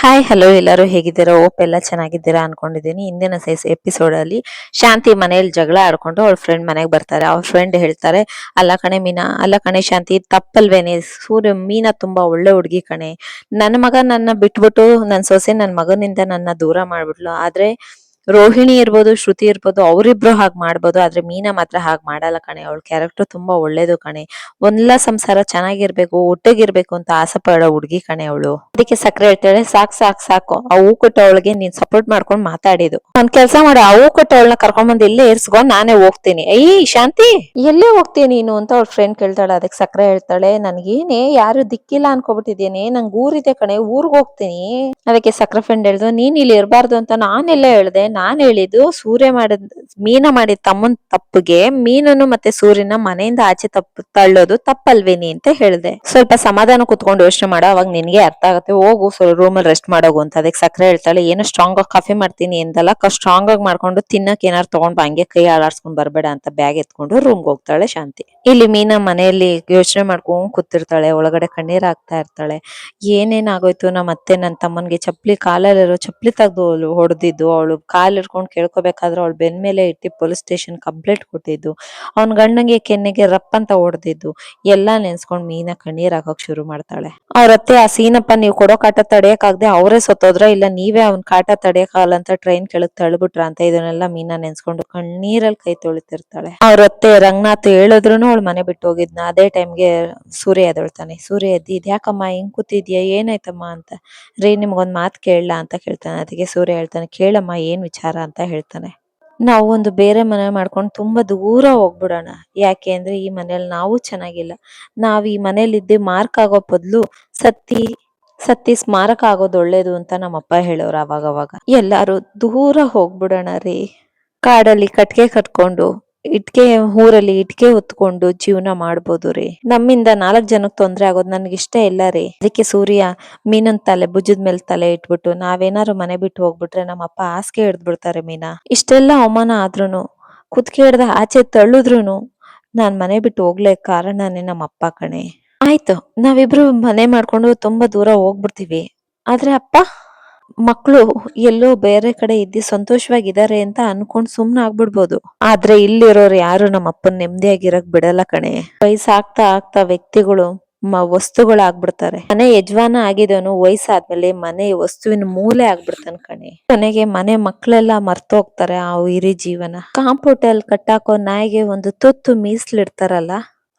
Hi hello ಎಲ್ಲರೂ ಹೇಗಿದ್ದೀರಾ? ಓಪ್ ಎಲ್ಲ ಚೆನ್ನಾಗಿದ್ದೀರಾ ಅನ್ಕೊಂಡಿದ್ದೀನಿ. ಇಂದಿನ ಸೈಸ್ ಎಪಿಸೋಡ್ ಅಲ್ಲಿ ಶಾಂತಿ ಮನೆಯಲ್ಲಿ ಜಗಳ ಆಡ್ಕೊಂಡು ಅವಳ ಫ್ರೆಂಡ್ ಮನೆಗೆ ಬರ್ತಾರೆ. ಅವ್ರ ಫ್ರೆಂಡ್ ಹೇಳ್ತಾರೆ, ಅಲ್ಲ ಕಣೆ ಮೀನಾ, ಅಲ್ಲ ಕಣೆ ಶಾಂತಿ, ತಪ್ಪಲ್ವೇನೆ? ಸೂರ್ಯ ಮೀನಾ ತುಂಬಾ ಒಳ್ಳೆ ಹುಡುಗಿ ಕಣೆ. ನನ್ನ ಮಗ ನನ್ನ ಬಿಟ್ಬಿಟ್ಟು ನನ್ನ ಸೊಸೆ ನನ್ನ ಮಗನಿಂದ ನನ್ನ ದೂರ ಮಾಡ್ಬಿಟ್ಲು. ಆದ್ರೆ ರೋಹಿಣಿ ಇರ್ಬೋದು, ಶ್ರುತಿ ಇರ್ಬೋದು, ಅವರಿಬ್ರು ಹಾಗೆ ಮಾಡ್ಬೋದು. ಆದ್ರೆ ಮೀನಾ ಮಾತ್ರ ಹಾಗೆ ಮಾಡಲ್ಲ ಕಣೆ. ಅವಳ ಕ್ಯಾರೆಕ್ಟರ್ ತುಂಬಾ ಒಳ್ಳೇದು ಕಣೆ. ಒಂದ್ಲ ಸಂಸಾರ ಚೆನ್ನಾಗಿರ್ಬೇಕು, ಒಟ್ಟಿಗಿರ್ಬೇಕು ಅಂತ ಆಸೆ ಪಡೋ ಹುಡುಗಿ ಕಣೆ ಅವಳು. ಅದಕ್ಕೆ ಸಕ್ಕರೆ ಹೇಳ್ತಾಳೆ, ಸಾಕ್ ಸಾಕ್, ಸಾಕು. ಆ ಹೂ ಕೊಟ್ಟವಳಿಗೆ ನೀನ್ ಸಪೋರ್ಟ್ ಮಾಡ್ಕೊಂಡು ಮಾತಾಡಿದು ಒಂದ್ ಕೆಲ್ಸ ಮಾಡಿ. ಆ ಹೂ ಕೊಟ್ಟವಳನ್ನ ಕರ್ಕೊಂಡ್ ಬಂದ್ ಇಲ್ಲೇ ಇರ್ಸ್ಕೊಂಡ್ ನಾನೇ ಹೋಗ್ತೀನಿ. ಅಯ್ಯ ಶಾಂತಿ, ಎಲ್ಲೇ ಹೋಗ್ತೀನಿ ನೀನು? ಅಂತ ಅವ್ಳ ಫ್ರೆಂಡ್ ಕೇಳ್ತಾಳೆ. ಅದಕ್ಕೆ ಸಕ್ಕರೆ ಹೇಳ್ತಾಳೆ, ನನ್ಗೇನೆ ಯಾರು ದಿಕ್ಕಿಲ್ಲ ಅನ್ಕೋಬಿಟ್ಟಿದ್ದೇನೆ. ನಂಗ್ ಊರಿದೆ ಕಣೆ. ಊರ್ಗ್ ಹೋಗ್ತೀನಿ. ಅದಕ್ಕೆ ಸಕ್ಕರೆ ಫ್ರೆಂಡ್ ಹೇಳ್ದು, ನೀನ್ ಇಲ್ಲಿ ಇರಬಾರ್ದು ಅಂತ ನಾನೆಲ್ಲ ಹೇಳ್ದೆ. ನಾನ್ ಹೇಳಿದ್ದು ಸೂರ್ಯ ಮಾಡಿದ, ಮೀನ ಮಾಡಿದ ತಮ್ಮನ್ ತಪ್ಪಿಗೆ ಮೀನನ್ನು ಮತ್ತೆ ಸೂರ್ಯನ ಮನೆಯಿಂದ ಆಚೆ ತಪ್ಪು, ತಳ್ಳೋದು ತಪ್ಪಲ್ವೇನಿ ಅಂತ ಹೇಳ್ದೆ. ಸ್ವಲ್ಪ ಸಮಾಧಾನ ಕುತ್ಕೊಂಡು ಯೋಚನೆ ಮಾಡೋ, ಅವಾಗ ನಿನ್ಗೆ ಅರ್ಥ ಆಗುತ್ತೆ. ಹೋಗು ರೂಮ್ ಅಲ್ಲಿ ರೆಸ್ಟ್ ಮಾಡೋಗು ಅಂತ. ಅದಕ್ಕೆ ಸಕ್ಕರೆ ಹೇಳ್ತಾಳೆ, ಏನು ಸ್ಟ್ರಾಂಗ್ ಆಗಿ ಕಾಫಿ ಮಾಡ್ತೀನಿ ಎಂದಲ್ಲ ಸ್ಟ್ರಾಂಗ್ ಆಗಿ ಮಾಡ್ಕೊಂಡು ತಿನ್ನಕ್ ಏನಾರು ತಗೊಂಡ್ ಹಂಗೆ ಕೈ ಆಳಾಡ್ಸ್ಕೊಂಡ್ ಬರಬೇಡ ಅಂತ ಬ್ಯಾಗ್ ಎತ್ಕೊಂಡು ರೂಮ್ಗೆ ಹೋಗ್ತಾಳೆ ಶಾಂತಿ. ಇಲ್ಲಿ ಮೀನ ಮನೆಯಲ್ಲಿ ಯೋಚನೆ ಮಾಡ್ಕೊಂಡು ಕೂತಿರ್ತಾಳೆ, ಒಳಗಡೆ ಕಣ್ಣೀರ್ ಆಗ್ತಾ ಇರ್ತಾಳೆ. ಏನೇನಾಗೋಯ್ತು? ನಮ್ಮ ಅತ್ತೆ ನನ್ನ ತಮ್ಮನ್ಗೆ ಚಪ್ಲಿ ಕಾಲಲ್ಲಿರೋ ಚಪ್ಲಿ ತೆಗ್ದು ಹೊಡೆದಿದ್ದು ಅವಳು, ಕಾಲ್ ಹಿಡ್ಕೊಂಡು ಕೇಳ್ಕೊಬೇಕಾದ್ರೆ ಅವಳು ಬೆನ್ ಮೇಲೆ ಇಟ್ಟು ಪೊಲೀಸ್ ಸ್ಟೇಷನ್ ಕಂಪ್ಲೇಂಟ್ ಕೊಟ್ಟಿದ್ದು. ಅವನ ಗಂಡಂಗೆ ಕೆನ್ನೆಗೆ ರಪ್ ಅಂತ ಹೊಡೆದಿದ್ದು. ಎಲ್ಲಾ ನೆನ್ಸ್ಕೊಂಡ್ ಮೀನಾ ಕಣ್ಣೀರ್ ಹಾಕೋಕ್ ಶುರು ಮಾಡ್ತಾಳೆ. ಅವ್ರ ಅತ್ತೆ, ಆ ಸೀನಪ್ಪ, ನೀವು ಕೊಡೋ ಕಾಟ ತಡೆಯಕ್ಕಾಗದೆ ಅವರೇ ಸತ್ತೋದ್ರ? ಇಲ್ಲ ನೀವೇ ಅವ್ನ್ ಕಾಟ ತಡೆಯಕ್ಕಾಗಲ್ಲ ಅಂತ ಟ್ರೈನ್ ಕೆಳಗ್ ತಳ್ಬಿಟ್ರ? ಅಂತ ಇದನ್ನೆಲ್ಲ ಮೀನಾ ನೆನ್ಸ್ಕೊಂಡು ಕಣ್ಣೀರಲ್ಲಿ ಕೈ ತೊಳಿತಿರ್ತಾಳೆ. ಅವ್ರ ಅತ್ತೆ ರಂಗನಾಥ್ ಹೇಳಿದ್ರು ಅವಳು ಮನೆ ಬಿಟ್ಟು ಹೋಗಿದ್ನ. ಅದೇ ಟೈಮ್ಗೆ ಸೂರ್ಯ ಎದೊಳ್ತಾನೆ. ಸೂರ್ಯ, ಎದ್ದಿ ಇದ್ಯಾಕಮ್ಮ? ಹಿಂಗ್ ಕೂತಿದ್ಯಾ? ಏನಾಯ್ತಮ್ಮ? ಅಂತ. ರೀ, ನಿಮ್ಗೊಂದ್ ಮಾತ್ ಕೇಳಲಾ? ಅಂತ ಕೇಳ್ತಾನೆ. ಅದಕ್ಕೆ ಸೂರ್ಯ ಹೇಳ್ತಾನೆ, ಕೇಳಮ್ಮ, ಏನ್ ವಿಚಾರ ಅಂತ ಹೇಳ್ತಾನೆ. ನಾವು ಒಂದು ಬೇರೆ ಮನೆ ಮಾಡ್ಕೊಂಡು ತುಂಬಾ ದೂರ ಹೋಗ್ಬಿಡೋಣ. ಯಾಕೆ ಅಂದ್ರೆ ಈ ಮನೇಲಿ ನಾವು ಚೆನ್ನಾಗಿಲ್ಲ. ನಾವ್ ಈ ಮನೇಲಿ ಇದ್ದೆ ಮಾರ್ಕ್ ಆಗೋ ಬದಲು ಸತ್ತಿ ಸತ್ತಿ ಸ್ಮಾರಕ ಆಗೋದು ಒಳ್ಳೇದು ಅಂತ ನಮ್ಮಪ್ಪ ಹೇಳೋರು ಅವಾಗವಾಗ ಅವಾಗ ಎಲ್ಲಾರು ದೂರ ಹೋಗ್ಬಿಡೋಣ ರೀ. ಕಾಡಲ್ಲಿ ಕಟ್ಗೆ ಕಟ್ಕೊಂಡು ಇಟ್ಕೆ ಊರಲ್ಲಿ ಇಟ್ಕೆ ಹೊತ್ಕೊಂಡು ಜೀವನ ಮಾಡ್ಬೋದು ರೀ. ನಮ್ಮಿಂದ ನಾಲ್ಕ್ ಜನಕ್ ತೊಂದ್ರೆ ಆಗೋದು ನನ್ಗೆ ಇಷ್ಟ ಇಲ್ಲ ರೀ. ಅದಕ್ಕೆ ಸೂರ್ಯ ಮೀನನ್ ತಲೆ, ಭುಜದ ಮೇಲೆ ತಲೆ ಇಟ್ಬಿಟ್ಟು ನಾವೇನಾರು ಮನೆ ಬಿಟ್ಟು ಹೋಗ್ಬಿಟ್ರೆ ನಮ್ಮ ಅಪ್ಪ ಹಾಸಿಗೆ ಹಿಡ್ದ್ ಬಿಡ್ತಾರೆ ಮೀನಾ. ಇಷ್ಟೆಲ್ಲ ಅವಮಾನ ಆದ್ರೂನು ಕುತ್ಕೆ ಹಿಡ್ದ ಆಚೆ ತಳ್ಳುದ್ರುನು ನಾನ್ ಮನೆ ಬಿಟ್ಟು ಹೋಗ್ಲೇ ಕಾರಣನೇ ನಮ್ಮ ಅಪ್ಪ ಕಣೆ. ಆಯ್ತು, ನಾವಿಬ್ರು ಮನೆ ಮಾಡ್ಕೊಂಡು ತುಂಬಾ ದೂರ ಹೋಗ್ಬಿಡ್ತೀವಿ. ಆದ್ರೆ ಅಪ್ಪ? ಮಕ್ಳು ಎಲ್ಲೋ ಬೇರೆ ಕಡೆ ಇದ್ದು ಸಂತೋಷವಾಗಿದ್ದಾರೆ ಅಂತ ಅನ್ಕೊಂಡ್ ಸುಮ್ನೆ ಆಗ್ಬಿಡ್ಬೋದು. ಆದ್ರೆ ಇಲ್ಲಿರೋರು ಯಾರು ನಮ್ಮ ಅಪ್ಪನ್ ನೆಮ್ಮದಿಯಾಗಿರಕ್ ಬಿಡಲ್ಲ ಕಣೆ. ವಯಸ್ಸಾಗ್ತಾ ಆಗ್ತಾ ವ್ಯಕ್ತಿಗಳು ಮ ವಸ್ತುಗಳಾಗ್ಬಿಡ್ತಾರೆ. ಮನೆ ಯಜಮಾನ ಆಗಿದವನು ವಯಸ್ಸಾದ್ಮೇಲೆ ಮನೆ ವಸ್ತುವಿನ ಮೂಲೆ ಆಗ್ಬಿಡ್ತಾನೆ ಕಣೆ. ಕೊನೆಗೆ ಮನೆ ಮಕ್ಳೆಲ್ಲ ಮರ್ತೋಗ್ತಾರೆ ಆ ಇರಿ ಜೀವನ ಕಾಂಪೌಂಡ್ ಅಲ್ಲಿ ಕಟ್ಟಾಕೋ ನಾಯಿಗೆ ಒಂದು ತುತ್ತು ಮೀಸ್ಲಿಡ್ತಾರಲ್ಲ?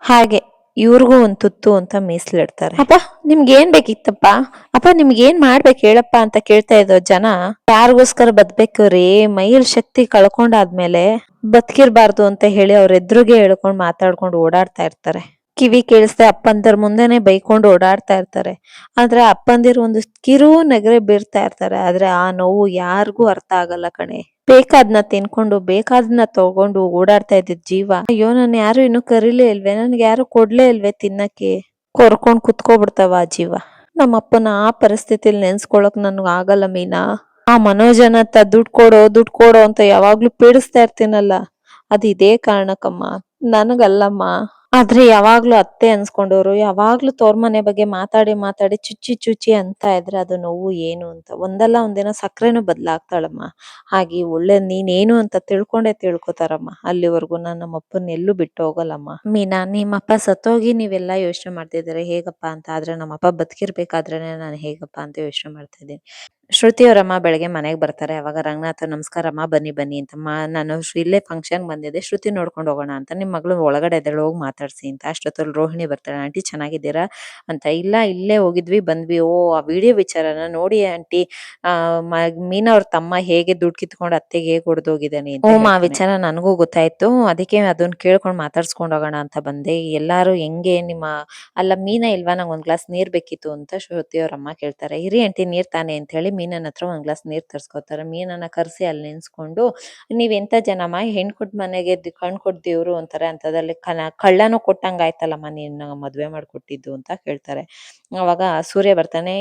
ಹಾಗೆ ಇವ್ರಿಗೂ ಒಂದ್ ತುತ್ತು ಅಂತ ಮೀಸಲಿಡ್ತಾರೆ. ಅಪ್ಪ, ನಿಮ್ಗೆ ಏನ್ ಬೇಕಿತ್ತಪ್ಪ? ಅಪ್ಪ, ನಿಮ್ಗೆ ಏನ್ ಮಾಡ್ಬೇಕು ಹೇಳಪ್ಪ ಅಂತ ಕೇಳ್ತಾ ಇದ್ದೋ ಜನ, ಯಾರಿಗೋಸ್ಕರ ಬದ್ಬೇಕು ರೀ ಮೈಲ್ ಶಕ್ತಿ ಕಳ್ಕೊಂಡಾದ್ಮೇಲೆ ಬದುಕಿರ್ಬಾರ್ದು ಅಂತ ಹೇಳಿ ಅವ್ರ ಎದುರುಗೆ ಹೇಳ್ಕೊಂಡ್ ಮಾತಾಡ್ಕೊಂಡು ಓಡಾಡ್ತಾ ಇರ್ತಾರೆ. ಕಿವಿ ಕೇಳಿಸ್ದೆ ಅಪ್ಪಂದರ ಮುಂದೆನೆ ಬೈಕೊಂಡು ಓಡಾಡ್ತಾ ಇರ್ತಾರೆ. ಆದ್ರೆ ಅಪ್ಪಂದಿರು ಒಂದು ಕಿರು ನಗರೆ ಬೀರ್ತಾ ಇರ್ತಾರೆ. ಆದ್ರೆ ಆ ನೋವು ಯಾರಿಗೂ ಅರ್ಥ ಆಗಲ್ಲ ಕಣೆ. ಬೇಕಾದ್ನ ತಿನ್ಕೊಂಡು, ಬೇಕಾದ್ನ ತಗೊಂಡು ಓಡಾಡ್ತಾ ಇದ್ದಿದ್ ಜೀವ. ಅಯ್ಯೋ, ನನ್ ಯಾರು ಇನ್ನು ಕರೀಲೇ ಇಲ್ವೇ? ನನ್ಗೆ ಯಾರು ಕೊಡ್ಲೇ ಇಲ್ವೇ ತಿನ್ನಕ್ಕೆ? ಕೊರ್ಕೊಂಡ್ ಕುತ್ಕೊಬಿಡ್ತಾವ ಆ ಜೀವ. ನಮ್ಮಪ್ಪನ ಆ ಪರಿಸ್ಥಿತಿಲಿ ನೆನ್ಸ್ಕೊಳಕ್ ನನ್ಗ್ ಆಗಲ್ಲ ಮೀನಾ. ಆ ಮನೋಜನ ಅಂತ ದುಡ್ಡು ಕೊಡೋ ದುಡ್ಡು ಕೊಡೋ ಅಂತ ಯಾವಾಗ್ಲೂ ಪೀಡಿಸ್ತಾ ಇರ್ತೀನಲ್ಲ. ಅದ್ ಇದೇ ಕಾರಣಕ್ಕಮ್ಮ. ನನಗಲ್ಲಮ್ಮ. ಆದ್ರೆ ಯಾವಾಗ್ಲೂ ಅತ್ತೆ ಅನ್ಸ್ಕೊಂಡವ್ರು, ಯಾವಾಗ್ಲೂ ತೋರ್ ಮನೆ ಬಗ್ಗೆ ಮಾತಾಡಿ ಮಾತಾಡಿ ಚುಚ್ಚಿ ಚುಚ್ಚಿ ಅಂತ ಇದ್ರೆ ಅದು ನೋವು ಏನು ಅಂತ. ಒಂದಲ್ಲ ಒಂದಿನ ಸಕ್ಕರೆನೂ ಬದ್ಲಾಗ್ತಾಳಮ್ಮ. ಹಾಗೆ ಒಳ್ಳೆ ನೀನೇನು ಅಂತ ತಿಳ್ಕೊಂಡೇ ತಿಳ್ಕೊತಾರಮ್ಮ. ಅಲ್ಲಿವರೆಗೂ ನಾನು ನಮ್ಮ ಅಪ್ಪನ ಎಲ್ಲೂ ಬಿಟ್ಟು ಹೋಗಲ್ಲಮ್ಮ. ಮೀನಾ, ನಿಮ್ಮಪ್ಪ ಸತ್ತೋಗಿ ನೀವೆಲ್ಲ ಯೋಚನೆ ಮಾಡ್ತಿದ್ದೀರಾ? ಹೇಗಪ್ಪ ಅಂತ. ಆದ್ರೆ ನಮ್ಮಪ್ಪ ಬದುಕಿರ್ಬೇಕಾದ್ರೇನೆ ನಾನು ಹೇಗಪ್ಪ ಅಂತ ಯೋಚನೆ ಮಾಡ್ತಾ ಇದ್ದೀನಿ ಶ್ರುತಿ ಅವರಮ್ಮ ಬೆಳಗ್ಗೆ ಮನೆಗೆ ಬರ್ತಾರೆ. ಅವಾಗ ರಂಗನಾಥ ನಮಸ್ಕಾರಮ್ಮ ಬನ್ನಿ ಬನ್ನಿ ಅಂತ ಮಾ ನಾನು ಇಲ್ಲೇ ಫಂಕ್ಷನ್ ಬಂದಿದ್ದೆ. ಶ್ರುತಿ ನೋಡ್ಕೊಂಡು ಹೋಗೋಣ ಅಂತ ನಿಮ್ಮ ಮಗಳು ಒಳಗಡೆ ಇದ್ದಾಳೆ ಹೋಗಿ ಮಾತಾಡ್ಸಿ ಅಂತ. ಅಷ್ಟೊತ್ತಲ್ಲಿ ರೋಹಿಣಿ ಬರ್ತಾಳೆ ಆಂಟಿ ಚೆನ್ನಾಗಿದ್ದೀರಾ? ಅಂತ. ಇಲ್ಲ ಇಲ್ಲೇ ಹೋಗಿದ್ವಿ ಬಂದ್ವಿ. ಓ ಆ ವಿಡಿಯೋ ವಿಚಾರನ ನೋಡಿ ಆಂಟಿ ಮೀನಾ ಅವ್ರ ತಮ್ಮ ಹೇಗೆ ದುಡ್ಡು ಕಿತ್ಕೊಂಡು ಅತ್ತೆಗೆ ಹೇಗೆ ಹೊಡೆದೋಗಿದ್ದಾನೆ ಅಂತ ಆ ವಿಚಾರ ನನಗೂ ಗೊತ್ತಾಯ್ತು. ಅದಕ್ಕೆ ಅದನ್ನ ಕೇಳ್ಕೊಂಡು ಮಾತಾಡ್ಸ್ಕೊಂಡು ಹೋಗೋಣ ಅಂತ ಬಂದೆ. ಎಲ್ಲಾರು ಹೆಂಗೆ ನಿಮ್ಮ ಅಲ್ಲ ಮೀನಾ ಇಲ್ವಾ? ನಂಗೆ ಒಂದ್ ಗ್ಲಾಸ್ ನೀರ್ ಬೇಕಿತ್ತು ಅಂತ ಶ್ರುತಿ ಅವ್ರ ಅಮ್ಮ ಕೇಳ್ತಾರೆ. ಇರಿ ಆಂಟಿ ನೀರ್ ತಾನೆ ಅಂತ ಹೇಳಿ ಮೀನನ ಹತ್ರ ಒಂದ್ ಗ್ಲಾಸ್ ನೀರ್ ತರ್ಸ್ಕೊತಾರೆ. ಮೀನನ್ನ ಕರ್ಸಿ ಅಲ್ಲಿ ನೆನ್ಸ್ಕೊಂಡು ನೀವ್ ಎಂತ ಜನಮ್ಮ ಹೆಣ್ ಕೊಟ್ ಮನೆಗೆ ಕಣ್ ಕೊಟ್ ದೇವ್ರು ಅಂತಾರೆ ಅಂತದಲ್ಲಿ ಕನ, ಕಳ್ಳನು ಕೊಟ್ಟಂಗ ಆಯ್ತಲ್ಲಮ್ಮ ನೀನ್ ಮದ್ವೆ ಮಾಡ್ಕೊಟ್ಟಿದ್ದು ಅಂತ ಕೇಳ್ತಾರೆ. ಅವಾಗ ಸೂರ್ಯ ಬರ್ತಾನೆ,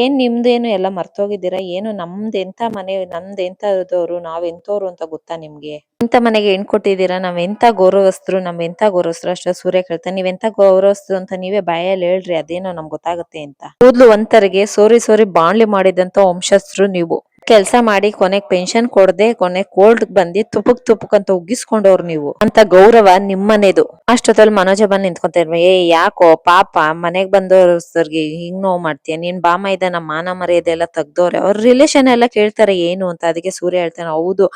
ಏನ್ ನಿಮ್ದೇನು ಎಲ್ಲ ಮರ್ತೋಗಿದ್ದೀರಾ? ಏನು ನಮ್ದ್ ಎಂತ ಮನೆ, ನಮ್ದ್ ಎಂತದವ್ರು ನಾವ್ ಎಂತವ್ರು ಅಂತ ಗೊತ್ತಾ ನಿಮ್ಗೆ? ಇಂಥ ಮನೆಗೆ ಹೆಣ್ ಕೊಟ್ಟಿದ್ದೀರಾ? ನಾವ್ ಎಂತ ಗೌರವಸ್ಥರು ನಮ್ ಎಂತ ಗೌರವಸ್ಥರು? ಅಷ್ಟ ಸೂರ್ಯ ಕೇಳ್ತಾನೆ ನೀವೆಂತ ಎಂತ ಗೌರವಸ್ಥರು ಅಂತ ನೀವೇ ಬಾಯಲ್ಲಿ ಹೇಳ್ರಿ, ಅದೇನೋ ನಮ್ಗೆ ಗೊತ್ತಾಗುತ್ತೆ ಅಂತ. ಕೂದ್ಲು ಒಂತರಿಗೆ ಸೋರಿ ಸೋರಿ ಬಾಣ್ಲಿ ಮಾಡಿದಂತ ವಂಶಸ್ಥರು ನೀವು. ಕೆಲ್ಸ ಮಾಡಿ ಕೊನೆಗ್ ಪೆನ್ಷನ್ ಕೊಡದೆ ಕೊನೆ ಕೋಲ್ಡ್ ಬಂದಿ ತುಪ್ಪಕ್ ತುಪ್ಪಕ್ ಅಂತ ಉಗ್ಗಿಸ್ಕೊಂಡವ್ರು ನೀವು. ಅಂತ ಗೌರವ ನಿಮ್ಮನೇದು. ಅಷ್ಟೊತ್ತಲ್ಲಿ ಮನೋಜ ಬಂದ್ ನಿಂತ್ಕೊಂತ ಏ, ಯಾಕೋ ಪಾಪ ಮನೆಗ್ ಬಂದವ್ರಿಗೆ ಹಿಂಗ್ ನೋವು ಮಾಡ್ತೀಯ? ನೀನ್ ಬಾಮ ಇದ ನಮ್ಮ ಮಾನ ಮರ್ಯಾದೆ ಎಲ್ಲ ತೆಗ್ದವ್ರೆ. ಅವ್ರ ರಿಲೇಶನ್ ಎಲ್ಲ ಕೇಳ್ತಾರೆ ಏನು ಅಂತ. ಅದಕ್ಕೆ ಸೂರ್ಯ ಹೇಳ್ತಾನೆ, ಹೌದು.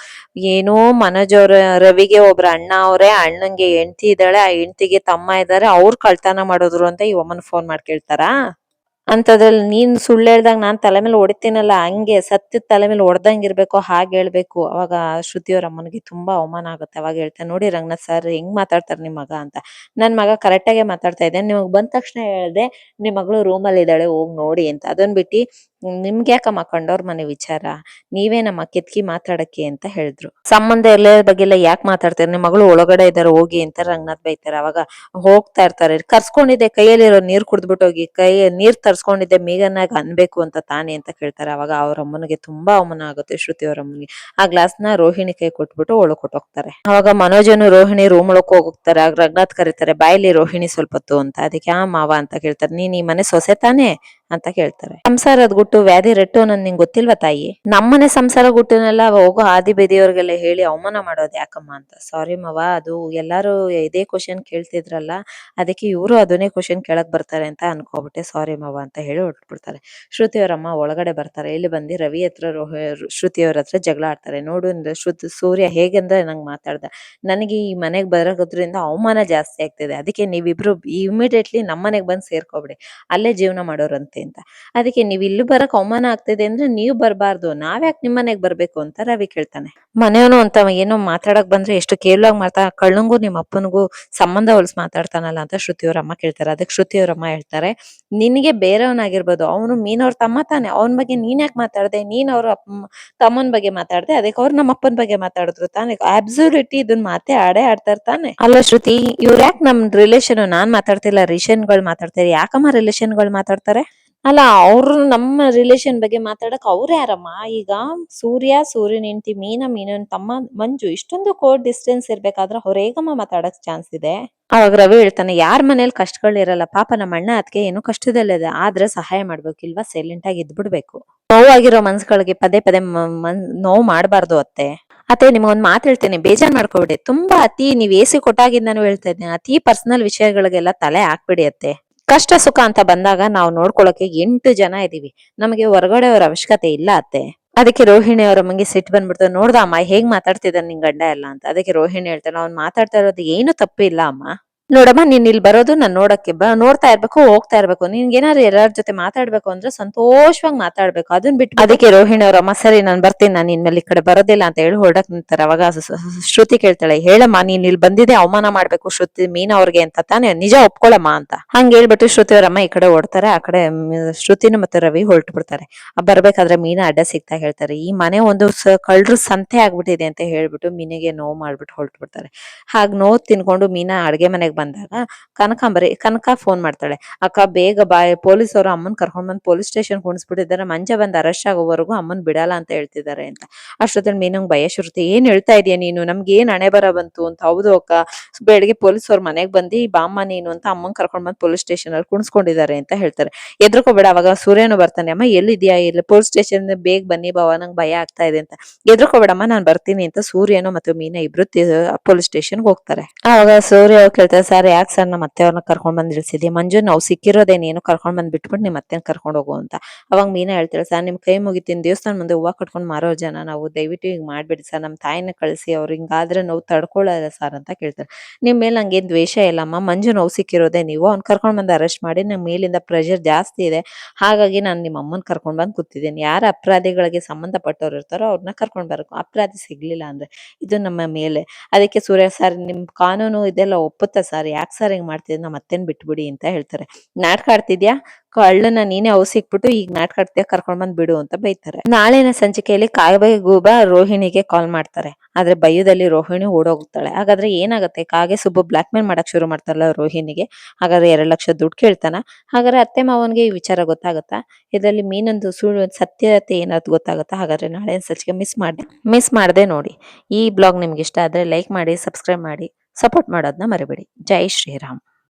ಏನೋ ಮನೋಜ್ ಅವ್ರ ರವಿಗೆ ಒಬ್ರ ಅಣ್ಣ ಅವ್ರೆ ಅಣ್ಣಂಗೆ ಹೆಂಡತಿ ಇದ್ದಾಳೆ, ಆ ಹೆಂಡತಿಗೆ ತಮ್ಮ ಇದಾರೆ, ಅವ್ರು ಕಳ್ತನ ಮಾಡಿದ್ರು ಅಂತ ಈ ಒಮ್ಮನ್ ಫೋನ್ ಮಾಡಿ ಕೇಳ್ತಾರಾ? ಅಂತದ್ರಲ್ಲಿ ನೀನ್ ಸುಳ್ಳು ಹೇಳ್ದಾಗ ನಾನ್ ತಲೆ ಮೇಲೆ ಹೊಡಿತೀನಲ್ಲ, ಹಂಗೆ ಸತ್ಯ ತಲೆ ಮೇಲೆ ಹೊಡ್ದಂಗ್ ಇರ್ಬೇಕು ಹಾಗೆ ಹೇಳ್ಬೇಕು. ಅವಾಗ ಶ್ರುತಿ ಅವ್ರ ಅಮ್ಮನಿಗೆ ತುಂಬಾ ಅವಮಾನ ಆಗುತ್ತೆ. ಅವಾಗ ಹೇಳ್ತಾನೆ ನೋಡಿ ರಂಗನಾಥ್ ಸರ್, ಹೆಂಗ್ ಮಾತಾಡ್ತಾರೆ ನಿಮ್ ಮಗ ಅಂತ. ನನ್ ಮಗ ಕರೆಕ್ಟ್ ಆಗಿ ಮಾತಾಡ್ತಾ ಇದ್ದಾನೆ ನಿಮಗ್ ಬಂದ ತಕ್ಷಣ ಹೇಳ್ದೆ, ನಿಮ್ ಮಗಳು ರೂಮ್ ಅಲ್ಲಿ ಇದ್ದಾಳೆ, ಹೋಗ್ ನೋಡಿ ಅಂತ. ಅದನ್ ಬಿಟ್ಟು, ನಿಮ್ಗೆ ಯಾಕಮ್ಮ ಕಂಡವ್ರ ಮನೆ ವಿಚಾರ? ನೀವೇ ನಮ್ಮ ಕೆತ್ಕಿ ಮಾತಾಡಕ್ಕೆ ಅಂತ ಹೇಳಿದ್ರು. ಸಂಬಂಧ ಎಲ್ಲ ಬಗ್ಗೆ ಎಲ್ಲ ಯಾಕೆ ಮಾತಾಡ್ತಾರೆ? ನಿಮ್ ಮಗಳು ಒಳಗಡೆ ಇದ್ದಾರೆ, ಹೋಗಿ ಅಂತ ರಂಗನಾಥ್ ಬೈತಾರೆ. ಅವಾಗ ಹೋಗ್ತಾ ಇರ್ತಾರೆ. ಕರ್ಸ್ಕೊಂಡಿದೆ ಕೈಯಲ್ಲಿರೋ ನೀರ್ ಕುಡ್ದ್ಬಿಟ್ಟು ಹೋಗಿ ಕೈ ನೀರ್ ತರ್ಸ್ಕೊಂಡಿದ್ದೆ ಮೇಘನಾಗ್ ಅನ್ಬೇಕು ಅಂತ ತಾನೇ ಅಂತ ಕೇಳ್ತಾರೆ. ಅವಾಗ ಅವ್ರ ಅಮ್ಮನಿಗೆ ತುಂಬಾ ಅವಮಾನ ಆಗುತ್ತೆ, ಶ್ರುತಿ ಅವ್ರ ಅಮ್ಮನಿಗೆ. ಆ ಗ್ಲಾಸ್ನ ರೋಹಿಣಿ ಕೈ ಕೊಟ್ಬಿಟ್ಟು ಒಳಗ್ ಕೊಟ್ಟೋಗ್ತಾರೆ ಅವಾಗ ಮನೋಜನು ರೋಹಿಣಿ ರೂಮ್ ಒಳಕ್ ಹೋಗ್ತಾರೆ ಆಗ ರಂಗನಾಥ್ ಕರೀತಾರೆ, ಬಾಯ್ಲಿ ರೋಹಿಣಿ ಸ್ವಲ್ಪ ಹೊತ್ತು ಅಂತ. ಅದಕ್ಕೆ ಆ ಮಾವ ಅಂತ ಕೇಳ್ತಾರೆ. ನೀನ್ ಈ ಮನೆ ಸೊಸೆ ತಾನೇ? ಅಂತ ಕೇಳ್ತಾರೆ ಸಂಸಾರದ ಗುಟ್ಟು, ವ್ಯಾಧಿ ರೆಟ್ಟು ಅನ್ನೋದು ನಿಂಗೆ ಗೊತ್ತಿಲ್ವಾ ತಾಯಿ? ನಮ್ಮನೆ ಸಂಸಾರ ಗುಟ್ಟನೆಲ್ಲ ಹೋಗೋ ಆದಿ ಬೇದಿಯವ್ರಿಗೆಲ್ಲ ಹೇಳಿ ಅವಮಾನ ಮಾಡೋದು ಯಾಕಮ್ಮ ಅಂತ. ಸಾರಿ ಮವ, ಅದು ಎಲ್ಲಾರು ಇದೇ ಕ್ವಶನ್ ಕೇಳ್ತಿದ್ರಲ್ಲ, ಅದಕ್ಕೆ ಇವರು ಅದನ್ನೇ ಕ್ವಶನ್ ಕೇಳಕ್ ಬರ್ತಾರೆ ಅಂತ ಅನ್ಕೋಬಿಟ್ಟೆ. ಸಾರಿ ಮವ ಅಂತ ಹೇಳಿ ಹೊರಟ್ಬಿಡ್ತಾರೆ. ಶ್ರುತಿ ಅವರಮ್ಮ ಒಳಗಡೆ ಬರ್ತಾರೆ. ಇಲ್ಲಿ ಬಂದು ರವಿ ಹತ್ರ ಶ್ರುತಿಯವ್ರ ಹತ್ರ ಜಗಳ ಆಡ್ತಾರೆ. ನೋಡು ಶ್ರುತಿ, ಸೂರ್ಯ ಹೇಗೆಂದ್ರೆ ನಂಗೆ ಮಾತಾಡ್ದ. ನನಗೆ ಈ ಮನೆಗೆ ಬರೋದ್ರಿಂದ ಅವಮಾನ ಜಾಸ್ತಿ ಆಗ್ತಿದೆ. ಅದಕ್ಕೆ ನೀವಿಬ್ರು ಇಮಿಡಿಯೇಟ್ಲಿ ನಮ್ಮನೆಗೆ ಮನೆಗ್ ಬಂದು ಸೇರ್ಕೊಬಿಡಿ. ಅಲ್ಲೇ ಜೀವನ ಮಾಡೋರಂತೆ. ಅಂತ. ಅದಕ್ಕೆ ನೀವ್ ಇಲ್ಲಿ ಬರಕ್ ಅವಮಾನ ಆಗ್ತಿದೆ ಅಂದ್ರೆ ನೀವ್ ಬರ್ಬಾರ್ದು. ನಾವ್ಯಾಕ್ ನಿಮ್ಮ ಮನೆಗ್ ಬರ್ಬೇಕು ಅಂತ ರವಿ ಕೇಳ್ತಾನೆ. ಮನೆಯವನು ಅಂತ ಏನೋ ಮಾತಾಡಕ್ ಬಂದ್ರೆ ಎಷ್ಟು ಕೇಳುವಾಗ ಮಾತಾ ಕಳ್ಳಂಗೂ ನಿಮ್ಮ ಅಪ್ಪನಿಗೂ ಸಂಬಂಧ ಹೊಲ್ಸ್ ಮಾತಾಡ್ತಾನಲ್ಲ ಅಂತ ಶ್ರುತಿಯವರಮ್ಮ ಕೇಳ್ತಾರೆ. ಅದಕ್ಕೆ ಶ್ರುತಿಯವರಮ್ಮ ಹೇಳ್ತಾರೆ, ನಿನಗೆ ಬೇರೆಯವನಾಗಿರ್ಬೋದು. ಅವನು ಮೀನವ್ರ ತಮ್ಮ ತಾನೆ. ಅವನ ಬಗ್ಗೆ ನೀನ್ ಯಾಕೆ ಮಾತಾಡ್ದೆ? ನೀನ್ ಅವ್ರ ತಮ್ಮನ ಬಗ್ಗೆ ಮಾತಾಡ್ದೆ? ಅದಕ್ಕೆ ಅವ್ರು ನಮ್ಮ ಅಪ್ಪನ ಬಗ್ಗೆ ಮಾತಾಡಿದ್ರು ತಾನೆ. ಅಬ್ಸಲ್ಯೂಟ್ಲಿ ಇದನ್ ಮಾತೇ ಆಡೇ ಆಡ್ತಾ ತಾನೆ. ಅಲ್ಲ ಶ್ರುತಿ, ಇವ್ರ ಯಾಕೆ ನಮ್ ರಿಲೇಷನ್ ನಾನ್ ಮಾತಾಡ್ತಿಲ್ಲ ರಿಲೇಷನ್ಗಳು ಮಾತಾಡ್ತಾರೆ. ಯಾಕಮ್ಮ ರಿಲೇಷನ್ಗಳು ಮಾತಾಡ್ತಾರೆ? ಅಲ್ಲ, ಅವ್ರು ನಮ್ಮ ರಿಲೇಷನ್ ಬಗ್ಗೆ ಮಾತಾಡಕ್ ಅವ್ರು ಯಾರಮ್ಮ? ಈಗ ಸೂರ್ಯ, ಸೂರ್ಯನ ಹೆಂಡತಿ, ಮೀನಾ, ಮೀನನ್ ತಮ್ಮ, ಮಂಜು ಇಷ್ಟೊಂದು ಕೋರ್ಟ್ ಡಿಸ್ಟೆನ್ಸ್ ಇರ್ಬೇಕಾದ್ರೆ ಹೊರೇಗಮ್ಮ ಮಾತಾಡಕ್ ಚಾನ್ಸ್ ಇದೆ? ಅವಾಗ ರವಿ ಹೇಳ್ತಾನೆ, ಯಾರ ಮನೇಲಿ ಕಷ್ಟಗಳಿರಲ್ಲ ಪಾಪ ನಮ್ಮ ಅಣ್ಣ ಅದಕ್ಕೆ ಏನು ಕಷ್ಟದಲ್ಲಿದೆ ಆದ್ರೆ ಸಹಾಯ ಮಾಡ್ಬೇಕು ಇಲ್ವಾ ಸೈಲೆಂಟ್ ಆಗಿ ಇದ್ಬಿಡ್ಬೇಕು. ನೋವಾಗಿರೋ ಮನ್ಸುಗಳಿಗೆ ಪದೇ ಪದೇ ಮನ್- ನೋವು ಮಾಡಬಾರ್ದು ಅತ್ತೆ. ಅತ್ತೆ, ನಿಮ್ಗೊಂದ್ ಮಾತು ಹೇಳ್ತೇನೆ. ಬೇಜಾರ್ ಮಾಡ್ಕೊಬಿಡಿ. ತುಂಬಾ ಅತಿ, ನೀವ್ ಎಸಿ ಕೊಟ್ಟಾಗಿಂದಾನು ಹೇಳ್ತಾ ಇದ್ದೀನಿ ಅತಿ ಪರ್ಸನಲ್ ವಿಷಯಗಳಿಗೆಲ್ಲ ತಲೆ ಹಾಕ್ಬಿಡಿ ಅತ್ತೆ. ಕಷ್ಟ ಸುಖ ಅಂತ ಬಂದಾಗ ನಾವು ನೋಡ್ಕೊಳಕ್ಕೆ ಎಂಟು ಜನ ಇದೀವಿ. ನಮಗೆ ಹೊರಗಡೆ ಅವ್ರ ಅವಶ್ಯಕತೆ ಇಲ್ಲ ಅತ್ತೆ. ಅದಕ್ಕೆ ರೋಹಿಣಿ ಅವ್ರ ಮಂಗೆ ಸಿಟ್ಟು ಬಂದ್ಬಿಡ್ತು. ನೋಡ್ದ ಅಮ್ಮ, ಹೇಗ್ ಮಾತಾಡ್ತಿದ್ದಾನೆ ನಿನ್ ಗಂಡ ಎಲ್ಲ ಅಂತ. ಅದಕ್ಕೆ ರೋಹಿಣಿ ಹೇಳ್ತಾನೆ ಅವ್ನ್ ಮಾತಾಡ್ತಾ ಇರೋದು ಏನು ತಪ್ಪಿಲ್ಲ ಅಮ್ಮ. ನೋಡಮ್ಮ, ನೀನ್ ಇಲ್ಲಿ ಬರೋದು ನಾನ್ ನೋಡಕ್ಕೆ ಬ ನೋಡ್ತಾ ಇರ್ಬೇಕು, ಹೋಗ್ತಾ ಇರ್ಬೇಕು. ನಿನ್ಗೆ ಏನಾದ್ರು ಎಲ್ಲರ ಜೊತೆ ಮಾತಾಡ್ಬೇಕು ಅಂದ್ರೆ ಸಂತೋಷವಾಗಿ ಮಾತಾಡ್ಬೇಕು. ಅದನ್ನ ಬಿಟ್ಟು ಅದಕ್ಕೆ ರೋಹಿಣಿ ಅವ್ರಮ್ಮ ಸರಿ, ನಾನ್ ಬರ್ತೀನಿ. ನಾನು ಇನ್ಮೇಲೆ ಈ ಕಡೆ ಬರೋದಿಲ್ಲ ಅಂತ ಹೇಳಿ ಹೊರಡಕ್ ನಿಂತಾರೆ. ಅವಾಗ ಶ್ರುತಿ ಕೇಳ್ತಾಳೆ, ಹೇಳಮ್ಮ, ನೀನ್ ಇಲ್ಲಿ ಬಂದಿದೆ ಅವಮಾನ ಮಾಡ್ಬೇಕು ಶ್ರುತಿ, ಮೀನಾ ಅವ್ರಿಗೆ ಅಂತ ತಾನೆ? ನಿಜ ಒಪ್ಕೊಳಮ್ಮ ಅಂತ. ಹಂಗ ಹೇಳ್ಬಿಟ್ಟು ಶ್ರುತಿ ಅವರಮ್ಮ ಈ ಕಡೆ ಓಡ್ತಾರೆ. ಆ ಕಡೆ ಶ್ರುತಿನು ಮತ್ತೆ ರವಿ ಹೊರಟು ಬಿಡ್ತಾರೆ ಬರ್ಬೇಕಾದ್ರೆ ಮೀನಾ ಅಡ್ಡ ಸಿಗ್ತಾ ಹೇಳ್ತಾರೆ. ಈ ಮನೆ ಒಂದು ಸ ಕಳ್ರು ಸಂತೆ ಆಗ್ಬಿಟ್ಟಿದೆ ಅಂತ ಹೇಳ್ಬಿಟ್ಟು ಮೀನಿಗೆ ನೋವು ಮಾಡ್ಬಿಟ್ಟು ಹೊರಟು ಬಿಡ್ತಾರೆ ಹಾಗ್ ನೋವು ತಿನ್ಕೊಂಡು ಮೀನಾ ಅಡ್ಗೆ ಮನೆಗ್ ಬಂದಾಗ ಕನಕಾಂಬರಿ ಕನಕ ಫೋನ್ ಮಾಡ್ತಾಳೆ. ಅಕ್ಕ, ಬೇಗ ಬಾ ಪೊಲೀಸ್ ಅವರು ಅಮ್ಮನ್ ಕರ್ಕೊಂಡ್ ಬಂದ್ ಪೊಲೀಸ್ ಸ್ಟೇಷನ್ ಕುಣಿಸ್ಬಿಟ್ಟಿದ್ದಾರೆ ಮಂಜ ಬಂದ್ ಅರೆಸ್ಟ್ ಆಗೋವರೆಗೂ ಅಮ್ಮನ್ ಬಿಡಲ್ಲ ಅಂತ ಹೇಳ್ತಿದ್ದಾರೆ ಅಂತ. ಅಷ್ಟೊತ್ತಲ್ಲಿ ಮೀನಂಗ್ ಭಯ ಶುರುತಿ, ಏನ್ ಹೇಳ್ತಾ ಇದೀಯ ನೀನು? ನಮ್ಗೆ ಏನ್ ಹಣೆ ಬರ ಬಂತು? ಅಂತ. ಹೌದು ಅಕ್ಕ, ಬೆಳಿಗ್ಗೆ ಪೊಲೀಸ್ ಅವ್ರ ಮನೆಗ್ ಬಂದು ಬಾಮ್ಮ ನೀನು ಅಂತ ಅಮ್ಮನ್ ಕರ್ಕೊಂಡ್ ಬಂದ್ ಪೊಲೀಸ್ ಸ್ಟೇಷನ್ ಅಲ್ಲಿ ಕುಣಿಸ್ಕೊಂಡಿದ್ದಾರೆ ಅಂತ ಹೇಳ್ತಾರೆ. ಎದ್ರಕೋಬೇಡ, ಅವಾಗ ಸೂರ್ಯನು ಬರ್ತಾನೆ ಅಮ್ಮ. ಎಲ್ಲಿದ್ಯಾ? ಇಲ್ಲಿ ಪೊಲೀಸ್ ಸ್ಟೇಷನ್ ಬೇಗ ಬನ್ನಿ ಬಾವ, ನಂಗೆ ಭಯ ಆಗ್ತಾ ಇದೆ ಅಂತ. ಎದ್ರಕೋಬೇಡಮ್ಮ, ನಾನ್ ಬರ್ತೀನಿ ಅಂತ ಸೂರ್ಯನು ಮತ್ತು ಮೀನಾ ಇಬ್ರು ಪೊಲೀಸ್ ಸ್ಟೇಷನ್ಗೆ ಹೋಗ್ತಾರೆ. ಆವಾಗ ಸೂರ್ಯ ಕೇಳ್ತಾರೆ ಸರ್, ಯಾಕೆ ಸರ್ ನಮ್ಮ ಅತ್ತೆಯವ್ರನ್ನ ಕರ್ಕೊಂಡ್ ಬಂದ್ ಇಳಿಸಿದ್ಯ ಮಂಜು, ನಾವು ಸಿಕ್ಕಿರೋದೇನೇನು ಕರ್ಕೊಂಡ್ ಬಂದ್ ಬಿಟ್ಬಿಟ್ಟು ನಿಮ್ಮ ಅತ್ತೆನ ಕರ್ಕೊಂಡು ಹೋಗು ಅಂತ. ಅವಾಗ ಮೀನಾ ಹೇಳ್ತಾಳೆ ಸರ್, ನಿಮ್ ಕೈ ಮುಗಿತೀನಿ, ದೇವಸ್ಥಾನ ಮುಂದೆ ಹೂವ ಕಟ್ಕೊಂಡ್ ಮಾರೋ ಜನ, ನಾವು ದಯವಿಟ್ಟು ಹಿಂಗ್ ಮಾಡ್ಬೇಡಿ ಸರ್ ನಮ್ಮ ತಾಯಿನ ಕಳಿಸಿ, ಅವ್ರು ಹಿಂಗಾದ್ರೆ ನಾವು ತಡ್ಕೊಳ್ಳಲ್ಲ ಸರ್ ಅಂತ ಕೇಳ್ತಾರೆ. ನಿಮ್ ಮೇಲೆ ನಂಗೇನ್ ದ್ವೇಷ ಇಲ್ಲಮ್ಮ, ಮಂಜು ನಾವು ಸಿಕ್ಕಿರೋದೇ ನೀವು, ಅವ್ನ್ ಕರ್ಕೊಂಡ್ ಬಂದು ಅರೆಸ್ಟ್ ಮಾಡಿ ನಮ್ಮ ಮೇಲಿಂದ ಪ್ರೆಷರ್ ಜಾಸ್ತಿ ಇದೆ, ಹಾಗಾಗಿ ನಾನು ನಿಮ್ಮ ಅಮ್ಮನ್ ಕರ್ಕೊಂಡ್ ಬಂದ್ ಕೂತಿದ್ದೀನಿ. ಯಾರ ಅಪರಾಧಿಗಳಿಗೆ ಸಂಬಂಧಪಟ್ಟವ್ರು ಇರ್ತಾರೋ ಅವ್ರನ್ನ ಕರ್ಕೊಂಡ್ ಬರಬೇಕು ಅಪರಾಧಿ ಸಿಗ್ಲಿಲ್ಲ ಅಂದ್ರೆ, ಇದು ನಮ್ಮ ಮೇಲೆ. ಅದಕ್ಕೆ ಸೂರ್ಯ ಸರ್, ನಿಮ್ ಕಾನೂನು ಇದೆಲ್ಲ ಒಪ್ಪುತ್ತಾ ಸರ್? ಸರ್ ಯಾಕೆ ಸರ್ ಹಿಂಗೆ ಮಾಡ್ತಿದ್ ನಮ್ಮ ಅತ್ತೆನ್ ಬಿಟ್ಬಿಡಿ ಅಂತ ಹೇಳ್ತಾರೆ. ನಾಟಕ ಆಡ್ತಿದ್ಯಾ? ಕಳ್ಳನ ನೀನೇ ಅವ್ ಸಿಕ್ಬಿಟ್ಟು ಈಗ ನಾಟಕ ಆಡ್ತೀಯ? ಕರ್ಕೊಂಡ್ ಬಂದ್ ಬಿಡು ಅಂತ ಬೈತಾರೆ. ನಾಳೆನ ಸಂಚಿಕೆಯಲ್ಲಿ ಕಾಗೆ ಗೂಬ ರೋಹಿಣಿಗೆ ಕಾಲ್ ಮಾಡ್ತಾರೆ. ಆದ್ರೆ ಬಯ್ಯದಲ್ಲಿ ರೋಹಿಣಿ ಓಡೋಗ್ತಾಳೆ. ಹಾಗಾದ್ರೆ ಏನಾಗುತ್ತೆ? ಕಾಗೆ ಸುಬ್ಬ ಬ್ಲಾಕ್ ಮೇಲ್ ಮಾಡಕ್ ಶುರು ಮಾಡ್ತಾರಲ್ಲ ರೋಹಿಣಿಗೆ. ಹಾಗಾದ್ರೆ ಎರಡ್ ಲಕ್ಷ ದುಡ್ಡು ಕೇಳ್ತಾನ. ಹಾಗಾದ್ರೆ ಅತ್ತೆ ಮಾವನ್ಗೆ ಈ ವಿಚಾರ ಗೊತ್ತಾಗತ್ತಾ? ಇದರಲ್ಲಿ ಮೀನೊಂದು ಸುಳ್ಳು, ಸತ್ಯತೆ ಏನಾದ್ರು ಗೊತ್ತಾಗುತ್ತಾ? ಹಾಗಾದ್ರೆ ನಾಳೆ ಸಂಚಿಕೆ ಮಿಸ್ ಮಾಡಿ ಮಿಸ್ ಮಾಡದೆ ನೋಡಿ. ಈ ಬ್ಲಾಗ್ ನಿಮ್ಗೆ ಇಷ್ಟ ಆದ್ರೆ ಲೈಕ್ ಮಾಡಿ ಸಬ್ಸ್ಕ್ರೈಬ್ ಮಾಡಿ. ಸಪೋರ್ಟ್ ಮಾಡೋದನ್ನ ಮರಿಬೇಡಿ. ಜೈ ಶ್ರೀರಾಮ್.